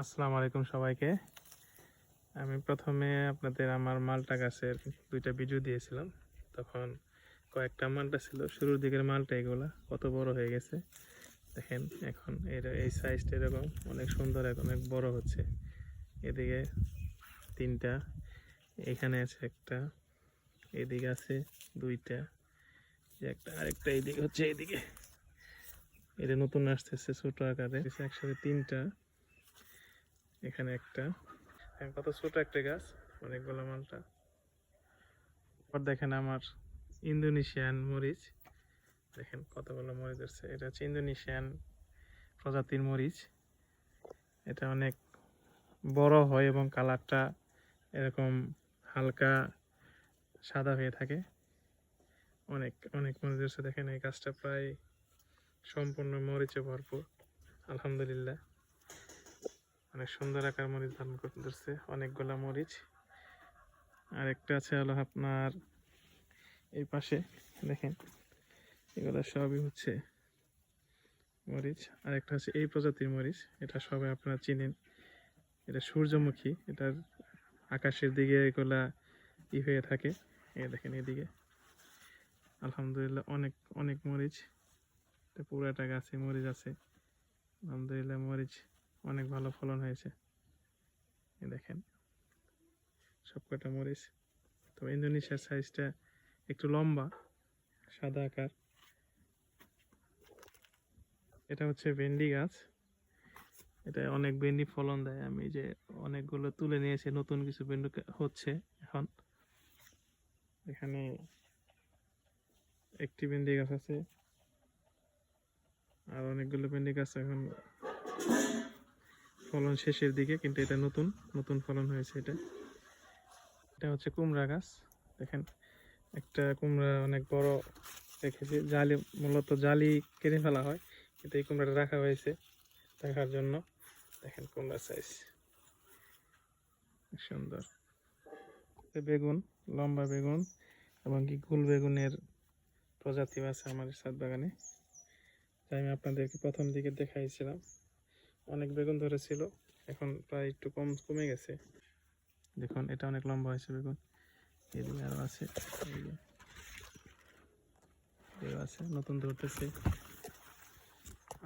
আসসালামু আলাইকুম সবাইকে। আমি প্রথমে আপনাদের আমার মালটা গাছের দুইটা বিজু দিয়েছিলাম। তখন কয়েকটা মালটা ছিল, শুরুর দিকের মালটা এগুলা কত বড় হয়ে গেছে। দেখেন, এখন এর এই সাইজটা এরকম, অনেক সুন্দর, এখন অনেক বড় হচ্ছে। এদিকে তিনটা, এখানে আছে একটা, এদিকে আছে দুইটা একটা, আরেকটা এইদিকে হচ্ছে এইদিকে এটা নতুন আসতেছে, ছোটো আকারে। একসাথে তিনটা। এখানে একটা। কত ছোট একটা গাছ অনেকগুলো মালটা। পর দেখেন আমার ইন্দোনেশিয়ান মরিচ। দেখেন কতগুলো মরিচ আছে। এটা হচ্ছে ইন্দোনেশিয়ান প্রজাতির মরিচ। এটা অনেক বড় হয় এবং কালারটা এরকম হালকা সাদা হয়ে থাকে। অনেক অনেক মরিচ আছে। দেখেন এই গাছটা প্রায় সম্পূর্ণ মরিচে ভরপুর। আলহামদুলিল্লাহ। অনেক সুন্দর আকার মরিচ ধারণ করতে ধরছে অনেকগুলা মরিচ। আর একটা আছে হলো আপনার এই পাশে, দেখেন, এগুলো সবই হচ্ছে মরিচ। আর একটা হচ্ছে এই প্রজাতির মরিচ, এটা সবাই আপনারা চিনেন। এটা সূর্যমুখী, এটার আকাশের দিকে এগুলা ই হয়ে থাকে। এ দেখেন এদিকে। আলহামদুলিল্লাহ অনেক অনেক মরিচ। পুরাটা গাছে মরিচ আছে। আলহামদুলিল্লাহ মরিচ অনেক ভালো ফলন হয়েছে। দেখেন। সবকটা মরিচ। তো ইন্দোনেশিয়ার সাইজটা একটু লম্বা, সাদা আকার। এটা হচ্ছে ভেন্ডি গাছ। এটা অনেক ভেন্ডি ফলন দেয়। আমি যে অনেকগুলো তুলে নিয়েছি, নতুন কিছু ভেন্ডি হচ্ছে এখন। এখানে একটি ভেন্ডি গাছ আছে। আর অনেকগুলো ভেন্ডি গাছ এখন ফলন শেষের দিকে, কিন্তু এটা নতুন নতুন ফলন হয়েছে এটা। এটা হচ্ছে কুমড়া গাছ। দেখেন, একটা কুমড়া অনেক বড় রেখেছি জালি, মূলত জালি কেটে ফেলা হয়, কিন্তু এই কুমড়াটা রাখা হয়েছে দেখার জন্য। দেখেন কুমড়া সাইজ সুন্দর। বেগুন, লম্বা বেগুন, এবং কি গুল বেগুনের প্রজাতি আছে আমার ছাদ বাগানে। তাই আমি আপনাদেরকে প্রথম দিকে দেখাইছিলাম। অনেক বেগুন ধরেছিল, এখন প্রায় একটু কম, কমে গেছে। দেখুন, এটা অনেক লম্বা হয়েছে বেগুন। এদিকে আরও আছে আছে, নতুন ধরতেছে।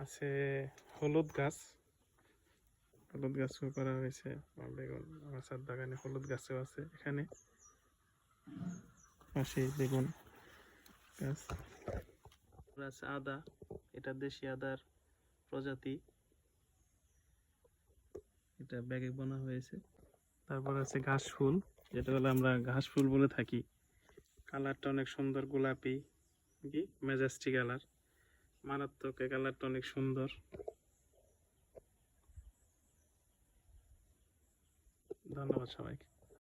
আছে হলুদ গাছ। হলুদ গাছও করা হয়েছে বেগুন আমার ছাদ বাগানে হলুদ গাছও আছে এখানে। পাশে বেগুন গাছ আদা, এটা দেশি আদার প্রজাতি। এটা ব্যাগে বোনা হয়েছে। তারপর আছে ঘাস ফুল। যেটা হলো আমরা ঘাস ফুল বলে থাকি। কালারটা অনেক সুন্দর গোলাপি কি? Majesty colour. মারাত্মক এই কালারটা অনেক সুন্দর। ধন্যবাদ সবাইকে।